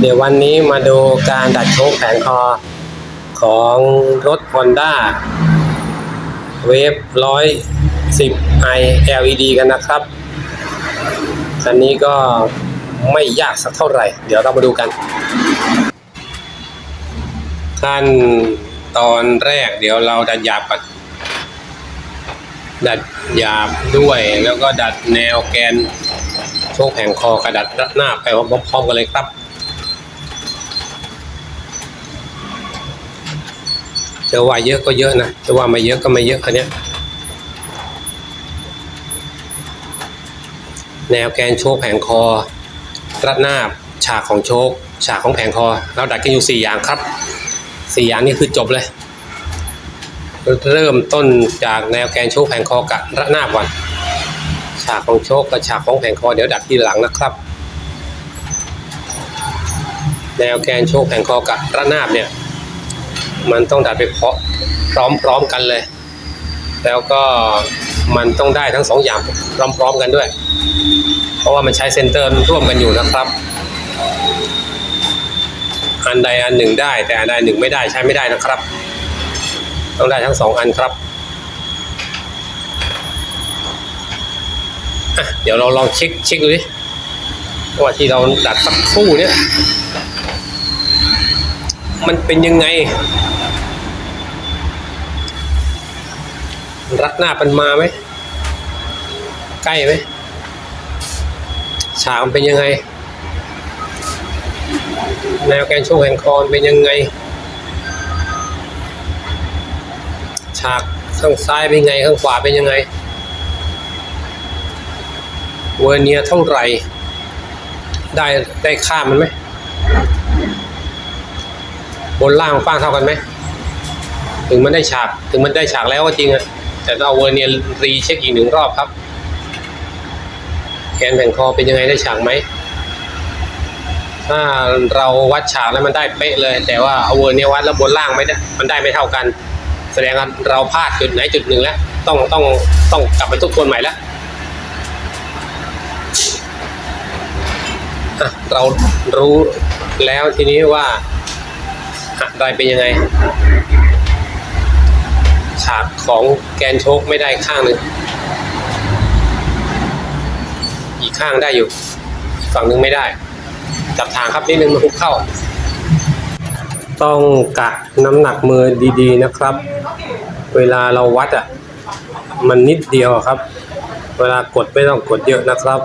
เดี๋ยววันนี้มาดูการดัดโชคแผงคอของรถ Honda เวฟร้อยสิบ i LED กันนะครับ คันนี้ก็ไม่ยากสักเท่าไหร่ เดี๋ยวเรามาดูกัน ขั้นตอนแรกเดี๋ยวเราดัดหยาบก่อนดัดหยาบด้วยแล้วก็ดัดแนวแกนโชคแผงคอกระดัดหน้าไปพร้อมๆกันเลยครับ จะว่าเยอะก็เยอะนะจะว่าไม่เยอะก็ไม่เยอะคันเนี้ยแนวแกนโชคแผงคอ รัดหน้าบฉากของโชค ฉากของแผงคอ เราดัดกันอยู่สี่อย่างครับสี่อย่างนี้คือจบเลย เริ่มต้นจากแนวแกนโชคแผงคอกับรัดหน้าบก่อนฉากของโชคกับฉากของแผงคอเดี๋ยวดัดทีหลังนะครับ แนวแกนโชคแผงคอกับรัดหน้าบเนี่ย มันต้องดัดไปเพาะพร้อมๆกันเลย แล้วก็มันต้องได้ทั้งสองอย่างพร้อมๆกันด้วย เพราะว่ามันใช้เซนเตอร์ร่วมกันอยู่นะครับ อันใดอันหนึ่งได้ แต่อันใดหนึ่งไม่ได้ใช้ไม่ได้นะครับ ต้องได้ทั้งสองอันครับเดี๋ยวเราลองเช็คเช็คดูดิว่าที่เราดัดสักคู่เนี่ยมันเป็นยังไง รัดหน้ามันมาไหมใกล้ไหมฉากมันเป็นยังไง แนวแกนโชว์แห่งคอนเป็นยังไง ฉากข้างซ้ายเป็นยังไง ข้างขวาเป็นยังไง เวอร์เนียเท่าไหร่ ได้ได้ข้ามมันไหม บนล่างฟ้างเท่ากันไหม ถึงมันได้ฉาก ถึงมันได้ฉากแล้วก็จริงอะ แต่ต้องเอาเวอร์เนียร์รีเช็คอีกหนึ่งรอบครับ แกนแผ่งคอเป็นยังไงได้ฉากไหมถ้าเราวัดฉากแล้วมันได้เป๊ะเลย แต่ว่าเอาเวอร์เนียร์วัดแล้วบนล่างไม่ได้มันได้ไม่เท่ากัน แสดงว่าเราพลาดจุดไหนจุดหนึ่งแล้วต้องต้องต้องกลับไปทบทวนใหม่แล้วอะเรารู้แล้วทีนี้ว่าอะไรเป็นยังไง ฉากของแกนโชคไม่ได้ข้างหนึ่งอีกข้างได้อยู่ฝั่งหนึ่งไม่ได้ จับทางครับนิดนึงมันคุกเข้า ต้องกะน้ำหนักมือดีๆนะครับ เวลาเราวัดอะ มันนิดเดียวครับ เวลากดไม่ต้องกดเยอะนะครับ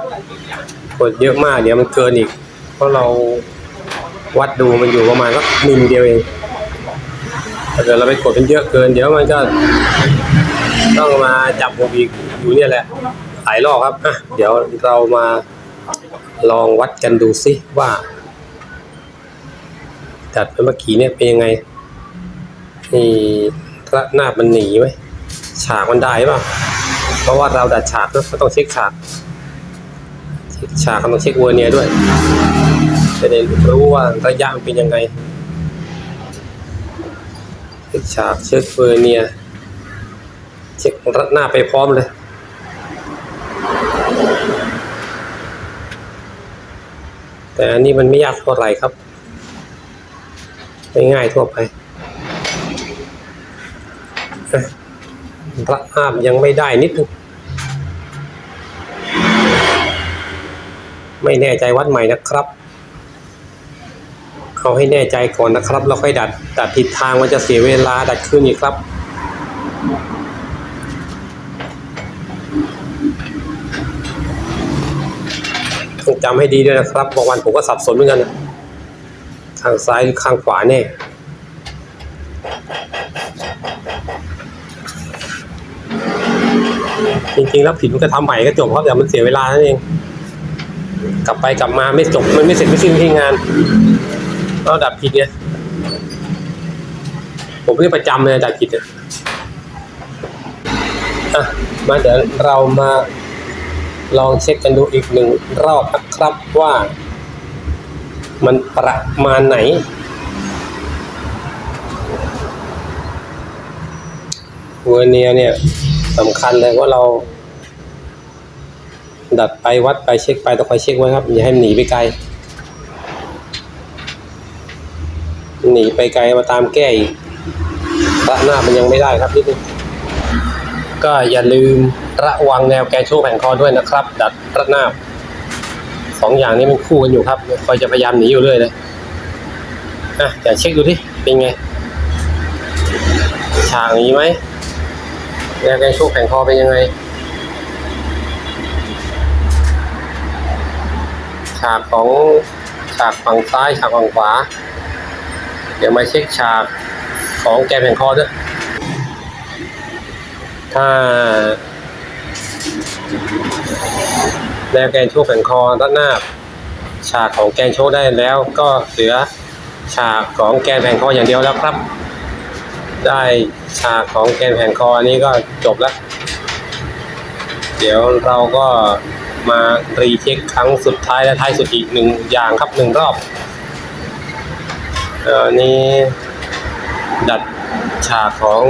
กดเยอะมากเดี๋ยวมันเกินอีก เพราะเราวัดดูมันอยู่ประมาณสักมิลเดียวเอง ถ้าเกิดเราไปกดเป็นเยอะเกิน เดี๋ยวมันก็ ต้องมาจับผมอีกอยู่เนี่ยแหละหลายรอบครับเดี๋ยวเรามาลองวัดกันดูซิว่า จัดไปเมื่อกี้เนี่ยเป็นยังไงนี่ระนาบมันหนีไหมฉากมันได้ป่ะเพราะว่าเราดัดฉากเนอะก็ต้องเช็คฉากเช็คฉากก็ต้องเช็คเวอร์เนียด้วยจะได้รู้ว่าระยะมันเป็นยังไง ฉากเช็คเวอร์เนียเช็ครัดหน้าไปพร้อมเลย แต่อันนี้มันไม่ยากเท่าไหร่ครับ ง่ายๆทั่วไปเอ๊ะรัดหน้ายังไม่ได้นิดนึงไม่แน่ใจวัดใหม่นะครับ เอาให้แน่ใจก่อนนะครับแล้วค่อยดัดดัดผิดทางมันจะเสียเวลาดัดขึ้นอีกครับต้องจำให้ดีด้วยนะครับบางวันผมก็สับสนเหมือนกันข้างซ้ายหรือข้างขวาแน่จริงๆแล้วผิดมันก็ทำใหม่ก็จบครับแต่มันเสียเวลานั่นเอง กลับไปกลับมาไม่จบมันไม่เสร็จไม่สิ้นที่งาน เราดับผิดเนี่ยผมนี่ประจำเลยดับผิดเนี่ยอะมาเดี๋ยวเรามาลองเช็คกันดูอีกหนึ่งรอบนะครับว่า มันประมาณไหน เวอร์เนียร์เนี่ยสำคัญเลยว่าเรา ดัดไปวัดไปเช็คไปต้องคอยเช็คไว้ครับ อย่าให้มันหนีไปไกล หนีไปไกลมาตามแก้อีกระหน้ามันยังไม่ได้ครับนิดนึงก็อย่าลืมระวังแนวแกนโชว์แผงคอด้วยนะครับ ดัดระหน้าสองอย่างนี้มันคู่กันอยู่ครับคอยจะพยายามหนีอยู่เรื่อยเลยอะเดี๋ยวเช็คดูดิเป็นไงฉากนี้ไหมแนวแกนโชว์แผงคอเป็นยังไงฉากของฉากฝั่งซ้ายฉากฝั่งขวา ดี๋ยวมาเช็คฉากของแกนแผงคอด้วย ถ้าแนวแกนโชว์แผงคอด้านหน้า ฉากของแกนโชว์ได้แล้วก็เหลือฉากของแกนแผงคออย่างเดียวแล้วครับ ได้ฉากของแกนแผงคออันนี้ก็จบแล้ว เดี๋ยวเราก็มารีเช็คครั้งสุดท้ายและท้ายสุดอีกหนึ่งอย่างครับหนึ่งรอบ อันนี้ดัดฉากของ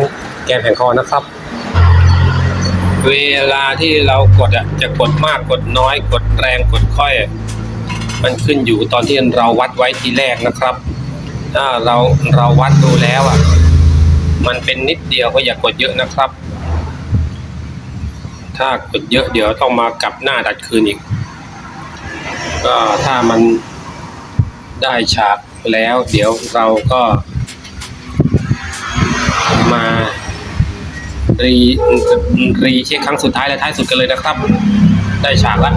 แกนแผงคอนะครับ เวลาที่เรากดอะจะกดมากกดน้อย กดแรงกดค่อย มันขึ้นอยู่ตอนที่เราวัดไว้ทีแรกนะครับ ถ้าเราเราวัดดูแล้วอะ มันเป็นนิดเดียวก็อย่ากกดเยอะนะครับ ถ้ากดเยอะเดี๋ยวต้องมากลับหน้าดัดคืนอีก ก็ถ้ามันได้ฉาก แล้ว เดี๋ยวเราก็ มารีรีเช็คครั้งสุดท้ายและท้ายสุดกันเลยนะครับ ได้ฉากแล้ว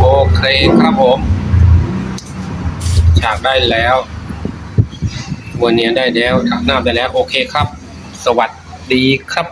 โอเคครับผม ฉากได้แล้ววันนี้ได้แล้วถักหน้าได้แล้ว โอเคครับ สวัสดีครับ